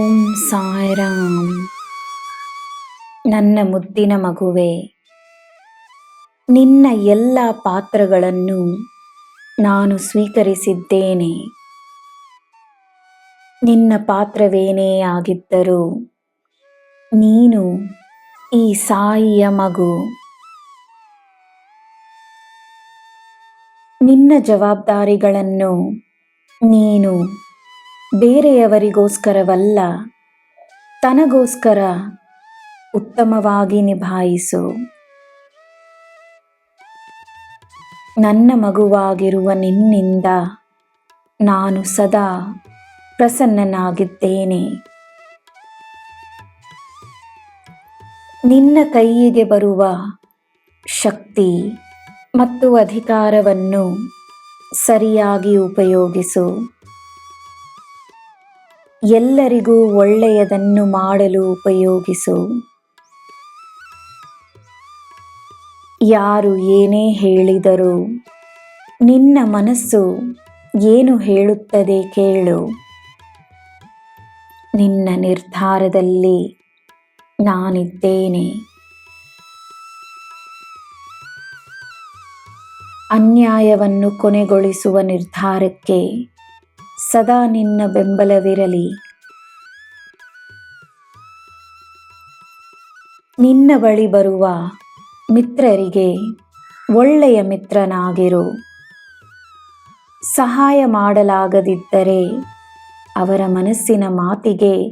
ಓಂ ಸಾಯಿರಾಮ್. ನನ್ನ ಮುದ್ದಿನ ಮಗುವೆ, ನಿನ್ನ ಎಲ್ಲ ಪಾತ್ರಗಳನ್ನು ನಾನು ಸ್ವೀಕರಿಸಿದ್ದೇನೆ. ನಿನ್ನ ಪಾತ್ರವೇನೇ ಆಗಿದ್ದರೂ ನೀನು ಈ ಸಾಯಿಯ ಮಗು. ನಿನ್ನ ಜವಾಬ್ದಾರಿಗಳನ್ನು ನೀನು ಬೇರೆಯವರಿಗೋಸ್ಕರವಲ್ಲ, ತನಗೋಸ್ಕರ ಉತ್ತಮವಾಗಿ ನಿಭಾಯಿಸು. ನನ್ನ ಮಗುವಾಗಿರುವ ನಿನ್ನಿಂದ ನಾನು ಸದಾ ಪ್ರಸನ್ನನಾಗಿದ್ದೇನೆ. ನಿನ್ನ ಕೈಯಿಗೆ ಬರುವ ಶಕ್ತಿ ಮತ್ತು ಅಧಿಕಾರವನ್ನು ಸರಿಯಾಗಿ ಉಪಯೋಗಿಸು. ಎಲ್ಲರಿಗೂ ಒಳ್ಳೆಯದನ್ನು ಮಾಡಲು ಉಪಯೋಗಿಸು. ಯಾರು ಏನೇ ಹೇಳಿದರು ನಿನ್ನ ಮನಸ್ಸು ಏನು ಹೇಳುತ್ತದೆ ಕೇಳು. ನಿನ್ನ ನಿರ್ಧಾರದಲ್ಲಿ ನಾನಿದ್ದೇನೆ. ಅನ್ಯಾಯವನ್ನು ಕೊನೆಗೊಳಿಸುವ ನಿರ್ಧಾರಕ್ಕೆ ಸದಾ ನಿನ್ನ ಬೆಂಬಲವಿರಲಿ. ನಿನ್ನ ಬಳಿ ಬರುವ ಮಿತ್ರರಿಗೆ ಒಳ್ಳೆಯ ಮಿತ್ರನಾಗಿರು. ಸಹಾಯ ಮಾಡಲಾಗದಿದ್ದರೆ ಅವರ ಮನಸ್ಸಿನ ಮಾತಿಗೆ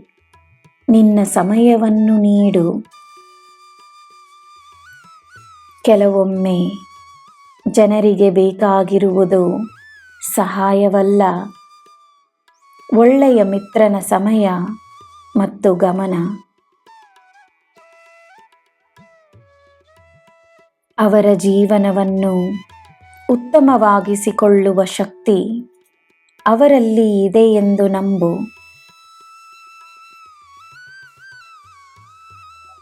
ನಿನ್ನ ಸಮಯವನ್ನು ನೀಡು. ಕೆಲವೊಮ್ಮೆ ಜನರಿಗೆ ಬೇಕಾಗಿರುವುದು ಸಹಾಯವಲ್ಲ. ಒಳ್ಳೆಯ ಮಿತ್ರನ ಸಮಯ ಮತ್ತು ಗಮನ. ಅವರ ಜೀವನವನ್ನು ಉತ್ತಮವಾಗಿಸಿಕೊಳ್ಳುವ ಶಕ್ತಿ ಅವರಲ್ಲಿ ಇದೆ ಎಂದು ನಂಬು.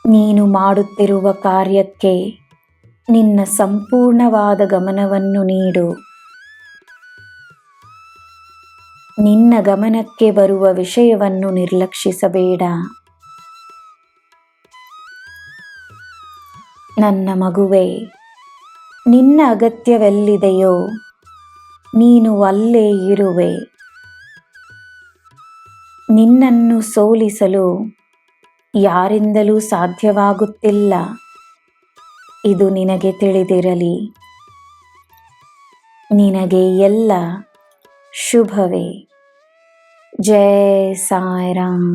ನೀನು ಮಾಡುತ್ತಿರುವ ಕಾರ್ಯಕ್ಕೆ ನಿನ್ನ ಸಂಪೂರ್ಣವಾದ ಗಮನವನ್ನು ನೀಡು. ನಿನ್ನ ಗಮನಕ್ಕೆ ಬರುವ ವಿಷಯವನ್ನು ನಿರ್ಲಕ್ಷಿಸಬೇಡ. ನನ್ನ ಮಗುವೆ, ನಿನ್ನ ಅಗತ್ಯವೆಲ್ಲಿದೆಯೋ ನೀನು ಅಲ್ಲೇ ಇರುವೆ. ನಿನ್ನನ್ನು ಸೋಲಿಸಲು ಯಾರಿಂದಲೂ ಸಾಧ್ಯವಾಗುತ್ತಿಲ್ಲ. ಇದು ನಿನಗೆ ತಿಳಿದಿರಲಿ. ನಿನಗೆ ಎಲ್ಲ ಶುಭವೇ. ಜಯ ಸಾಯಿರಾಮ್